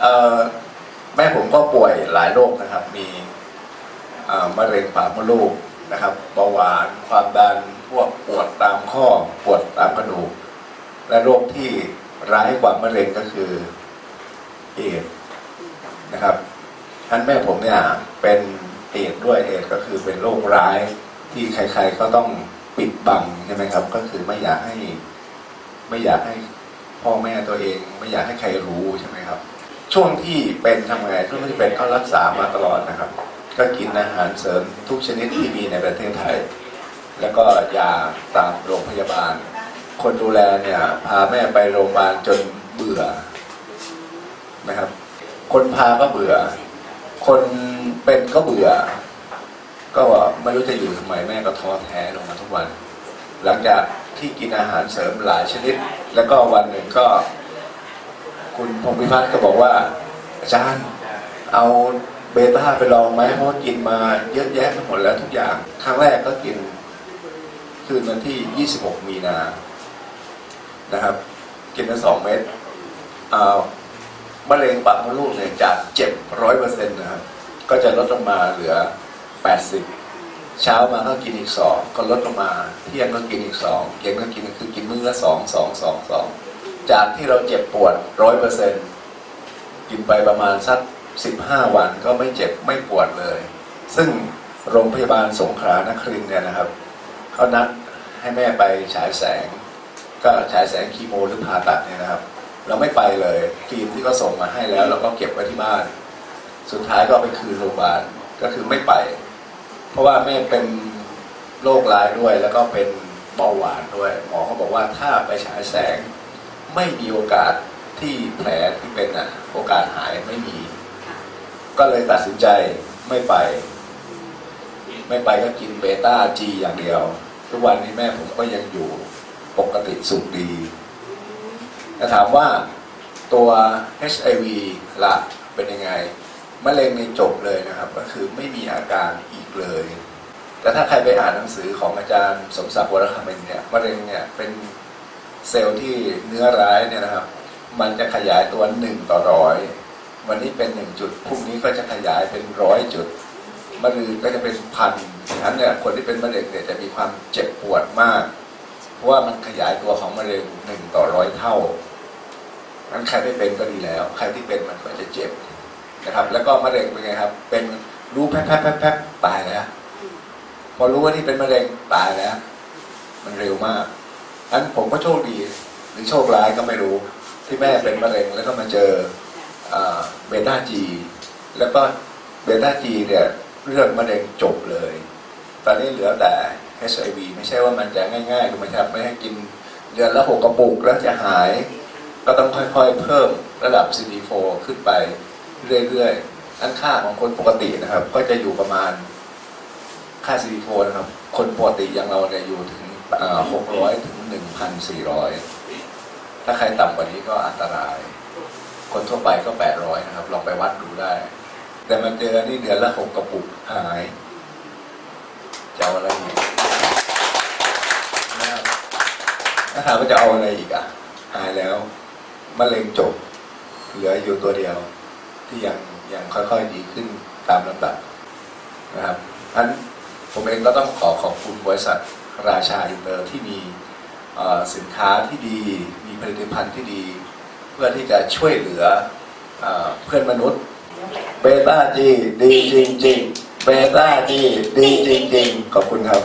เอ่อแม่ผมก็ป่วยหลายโรคนะครับ มีเอ่อมะเร็งปากมดลูกนะครับเบาหวานความดันพวกปวดตามข้อปวดตามกระดูก และโรคที่ร้ายกว่ามะเร็งก็คือเอดส์นะครับท่านแม่ผมเนี่ยเป็นเอดส์ด้วยเอดส์ก็คือเป็นโรคร้ายที่ใคร ๆ ก็ต้องปิดบังใช่ไหมครับ ก็คือไม่อยากให้ ไม่อยากให้พ่อแม่ตัวเอง ไม่อยากให้ใครรู้ใช่ไหมครับ ช่วงที่เป็นทำไงช่วงที่เป็นเขารักษามาตลอดนะครับ ก็กินอาหารเสริมทุกชนิดที่มีในประเทศไทย แล้วก็ยาตามโรงพยาบาล คนดูแลเนี่ยพาแม่ไปโรงพยาบาลจนเบื่อนะครับ คนพาก็เบื่อ คนเป็นก็เบื่อ ก็ไม่รู้จะอยู่ทำไมแม่ก็ท้อแท้ลงมาทุกวัน หลังจากที่กินอาหารเสริมหลายชนิด แล้วก็วันหนึ่งก็ คุณพงพิพัฒน์ก็บอกว่า อาจารย์เอาเบต้าไปลองไหมเพราะกินมาเยอะแยะไปหมดแล้วทุกอย่างครั้งแรกก็กิน คืนวันที่ 26 มีนานะครับ กินไปสองเม็ดเอามะเร็งปากมดลูกเนี่ยจากเจ็บร้อยเปอร์เซ็นต์นะครับ ก็จะลดลงมาเหลือ 80 เช้ามาก็กินอีกสองก็ลดลงมา เที่ยงก็กินอีกสองเย็นก็กินคือกินมื้อละสองสองสองสอง จากที่เราเจ็บปวดร้อยเปอร์เซ็นต์กินไปประมาณสักสิบห้าวันก็ไม่เจ็บไม่ปวดเลย ซึ่งโรงพยาบาลสงขลานครินเนี่ยนะครับเขานัดให้แม่ไปฉายแสง ก็ฉายแสงคีโมหรือผ่าตัดเนี่ยนะครับ เราไม่ไปเลยฟิล์มที่เขาส่งมาให้แล้วเราก็เก็บไว้ที่บ้าน สุดท้ายก็ไปคืนโรงพยาบาลก็คือไม่ไป เพราะว่าแม่เป็นโรคร้ายด้วยแล้วก็เป็นเบาหวานด้วย หมอเขาบอกว่าถ้าไปฉายแสง ไม่มีโอกาสที่แผลที่เป็นอะ โอกาสหายไม่มี ก็เลยตัดสินใจไม่ไป ไม่ไปก็กินเบต้าจีอย่างเดียว ทุกวันนี้แม่ผมก็ยังอยู่ปกติสุขดีแต่ถามว่าตัว HIV ล่ะเป็นยังไงมะเร็งในจบเลยนะครับ ก็คือไม่มีอาการอีกเลย แต่ถ้าใครไปอ่านหนังสือของอาจารย์สมศักดิ์วรคามินเนี่ยมะเร็งเนี่ยเป็น เซลล์ที่เนื้อร้ายเนี่ยนะครับ มันจะขยายตัวหนึ่งต่อร้อยวันนี้เป็นหนึ่งจุดพรุ่งนี้ก็จะขยายเป็นร้อยจุดมะรืนก็จะเป็นพันฉะนั้นเนี่ยคนที่เป็นมะเร็งเนี่ยจะมีความเจ็บปวดมาก เพราะว่ามันขยายตัวของมะเร็งหนึ่งต่อร้อยเท่านั้นใครไม่เป็นก็ดีแล้ว ใครที่เป็นมันก็จะเจ็บนะครับ แล้วก็มะเร็งเป็นไงครับ เป็นรู้แป๊บแป๊บแป๊บแป๊บตายแล้วพอรู้ว่านี่เป็นมะเร็งตายแล้ว มันเร็วมาก อันผมก็โชคดีหรือโชคร้ายก็ไม่รู้ ที่แม่เป็นมะเร็งแล้วก็มาเจอเบต้าจีแล้วก็เบต้าจีเนี่ยเรื่องมะเร็งจบเลย ตอนนี้เหลือแต่ HIV ไม่ใช่ว่ามันจะง่ายๆคือมันจะไม่ให้กินเดือนละหกกระปุกแล้วจะหาย ก็ต้องค่อยๆเพิ่มระดับ CD4 ขึ้นไปเรื่อยๆอันค่าของคนปกตินะครับ ก็จะอยู่ประมาณค่า CD4 นะครับ คนปกติอย่างเราเนี่ยอยู่ถึง หกร้อยถึงหนึ่งพันสี่ร้อยถ้าใครต่ำกว่านี้ก็อันตราย คนทั่วไปก็แปดร้อยนะครับ ลองไปวัดดูได้ แต่มันเจอนี่เดือนละหกกระปุกหายจะเอาอะไรอีกถ้าถามว่าจะเอาอะไรอีกอะ หายแล้วมะเร็งจบ เหลืออยู่ตัวเดียว ที่ยังยังค่อยๆดีขึ้นตามลำดับนะครับอันผมเองก็ต้องขอขอบคุณบริษัท ราชาอินเตอร์ที่มีสินค้าที่ดี มีผลิตภัณฑ์ที่ดี เพื่อที่จะช่วยเหลือเออเพื่อนมนุษย์เบต้าจีดีจริงๆเบต้าจีดีจริงๆขอบคุณครับ